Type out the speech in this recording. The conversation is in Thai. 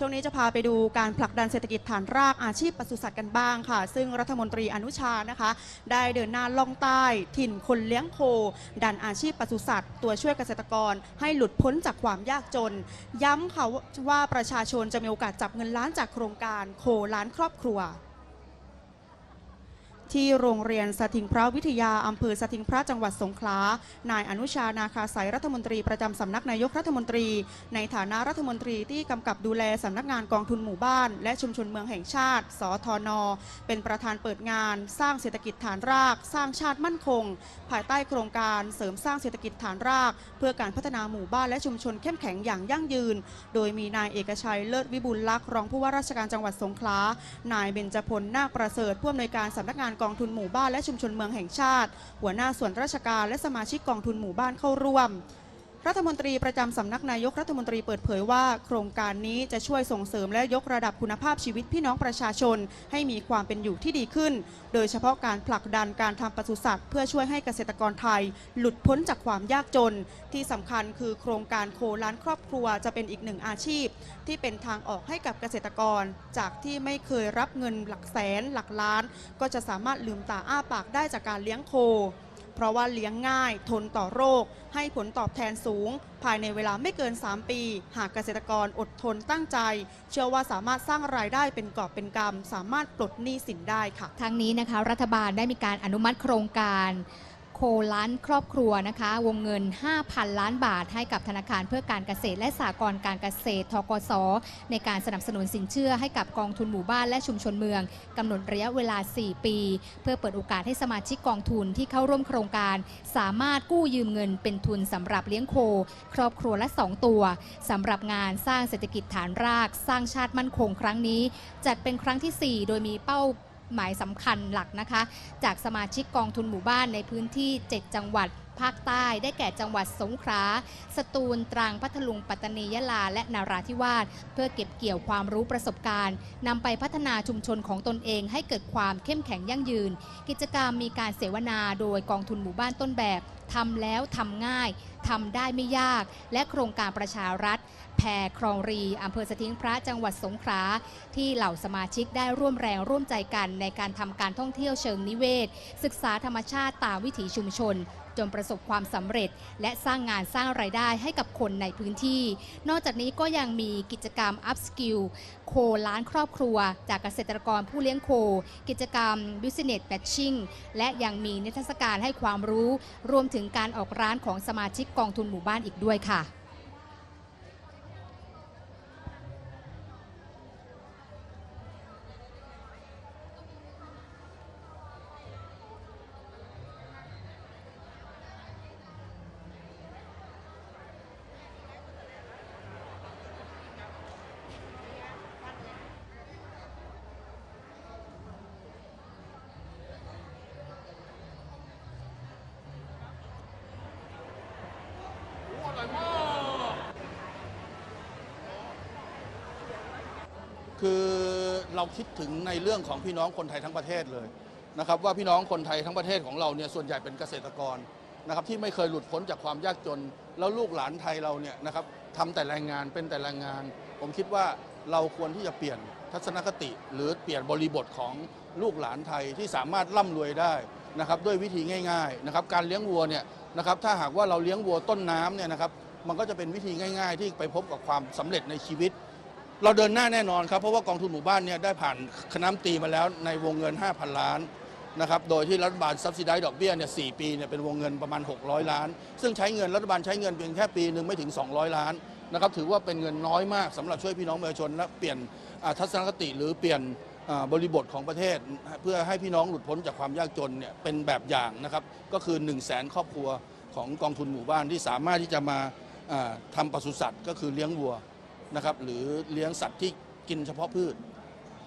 ช่วงนี้จะพาไปดูการผลักดันเศรษฐกิจฐานรากอาชีพปศุสัตว์กันบ้างค่ะ ซึ่งรัฐมนตรีอนุชานะคะ ได้เดินหน้าล่องใต้ ถิ่นคนเลี้ยงโค ดันอาชีพปศุสัตว์ ตัวช่วยเกษตรกรให้หลุดพ้นจากความยากจน ย้ำค่ะว่าประชาชนจะมีโอกาสจับเงินล้านจากโครงการโคล้านครอบครัว ที่โรงเรียนสถิงพระวิทยาอำเภอสถิงพระจังหวัดสงขลา นายอนุชานาคาสายรัฐมนตรีประจำสำนักนายกรัฐมนตรี ในฐานะรัฐมนตรีที่กำกับดูแลสำนักงานกองทุนหมู่บ้าน และชุมชนเมืองแห่งชาติ สทน เป็นประธานเปิดงาน สร้างเศรษฐกิจฐานราก สร้างชาติมั่นคง ภายใต้โครงการเสริมสร้างเศรษฐกิจฐานราก เพื่อการพัฒนาหมู่บ้านและชุมชนเข้มแข็งอย่างยั่งยืน โดยมีนายเอกชัยเลิศวิบุลลักษ์รองผู้ว่าราชการจังหวัดสงขลานายเบญจพลนาคประเสริฐผู้อำนวยการสำนักงานกององทุนหมู่บ้านและชุมชนเมืองแห่งชาติ หัวหน้าส่วนราชการและสมาชิกกองทุนหมู่บ้านเข้าร่วม รัฐมนตรีประจำสำนักนายกรัฐมนตรีเปิดเผยว่า โครงการนี้จะช่วยส่งเสริมและยกระดับคุณภาพชีวิตพี่น้องประชาชน ให้มีความเป็นอยู่ที่ดีขึ้น โดยเฉพาะการผลักดันการทำปศุสัตว์ เพื่อช่วยให้เกษตรกรไทย หลุดพ้นจากความยากจน ที่สำคัญคือโครงการโคล้านครอบครัวจะเป็นอีกหนึ่งอาชีพ ที่เป็นทางออกให้กับเกษตรกร จากที่ไม่เคยรับเงินหลักแสนหลักล้าน ก็จะสามารถลืมตาอ้าปากได้จากการเลี้ยงโค เพราะว่าเลี้ยงง่าย ทนต่อโรค ให้ผลตอบแทนสูง ภายในเวลาไม่เกิน 3 ปี หากเกษตรกรอดทนตั้งใจ เชื่อว่าสามารถสร้างรายได้เป็นกอบเป็นกำสามารถปลดหนี้สินได้ค่ะ ทั้งนี้นะคะ รัฐบาลได้มีการอนุมัติโครงการ โคล้านครอบครัวนะคะ วงเงิน 5,000 ล้านบาทให้กับธนาคารเพื่อการเกษตรและสหกรณ์การเกษตรทกสในการสนับสนุนสินเชื่อให้กับกองทุนหมู่บ้านและชุมชนเมืองกำหนดระยะเวลา 4 ปี เพื่อเปิดโอกาสให้สมาชิกกองทุนที่เข้าร่วมโครงการ สามารถกู้ยืมเงินเป็นทุนสำหรับเลี้ยงโค ครอบครัวละ 2 ตัวสำหรับงานสร้างเศรษฐกิจฐานราก สร้างชาติมั่นคงครั้งนี้ จัดเป็นครั้งที่ 4 โดยมีเป้า หมายสำคัญหลักนะคะ จากสมาชิกกองทุนหมู่บ้านในพื้นที่ 7 จังหวัดภาคใต้ได้แก่จังหวัดสงขลา สตูล ตรัง พัทลุง ปัตตานี ยะลา และนาราธิวาส เพื่อเก็บเกี่ยวความรู้ประสบการณ์นำไปพัฒนาชุมชนของตนเองให้เกิดความเข้มแข็งยั่งยืน กิจกรรมมีการเสวนาโดยกองทุนหมู่บ้านต้นแบบทำแล้วทำง่ายทำได้ไม่ยาก และโครงการประชารัฐ พรครองรีอำเภอสถิงพระจังหวัดสงขลาที่เหล่าสมาชิกได้ร่วมแรงร่วมใจกันในการทำการท่องเที่ยวเชิงนิเวศ ศึกษาธรรมชาติตามวิถีชุมชนจนประสบความสำเร็จ และสร้างงานสร้างไรายได้ให้กับคนในพื้นที่ นอกจากนี้ก็ยังมีกิจกรรม Up Skill โคล้านครอบครัว จากเกษตรกรผู้เลี้ยงโค กิจกรรม Business Matching และยังมีนิทรรศการให้ความรู้ รวมถึงการออกร้านของสมาชิกกองทุนหมู่บ้านอีกด้วยค่ะ คือเราคิดถึงในเรื่องของพี่น้องคนไทยทั้งประเทศเลยนะครับว่าพี่น้องคนไทยทั้งประเทศของเราเนี่ยส่วนใหญ่เป็นเกษตรกรนะครับที่ไม่เคยหลุดพ้นจากความยากจน แล้วลูกหลานไทยเราเนี่ยนะครับทำแต่แรงงานเป็นแต่แรงงาน ผมคิดว่าเราควรที่จะเปลี่ยนทัศนคติ หรือเปลี่ยนบริบทของลูกหลานไทยที่สามารถร่ำรวยได้นะครับด้วยวิธีง่ายๆนะครับการเลี้ยงวัวเนี่ยนะครับถ้าหากว่าเราเลี้ยงวัวต้นน้ำเนี่ยนะครับมันก็จะเป็นวิธีง่าย ๆ ที่ไปพบกับความสำเร็จในชีวิต เราเดินหน้าแน่นอนครับ เพราะว่ากองทุนหมู่บ้านเนี่ยได้ผ่านคณะมตีมาแล้วในวงเงิน 5,000 ล้านนะครับ โดยที่รัฐบาลซับซิไดดอกเบี้ยเนี่ยสปีเนี่ยเป็นวงเงินประมาณ 600 ล้าน ซึ่งใช้เงินรัฐบาลใช้เงินเพียงแค่ปีหนึ่งไม่ถึง 200 ล้านนะครับถือว่าเป็นเงินน้อยมากสำหรับช่วยพี่น้องประชาชนและเปลี่ยนทัศนคติหรือเปลี่ยนบริบทของประเทศ เพื่อให้พี่น้องหลุดพ้นจากความยากจนเนี่ยเป็นแบบอย่างนะครับก็คือ 1 0 0 0 0แสนครอบครัวของกองทุนหมู่บ้านที่สามารถที่จะมาอ่าทำปศุสัตว์ก็คือเลี้ยงวัว นะครับหรือเลี้ยงสัตว์ที่กินเฉพาะพืช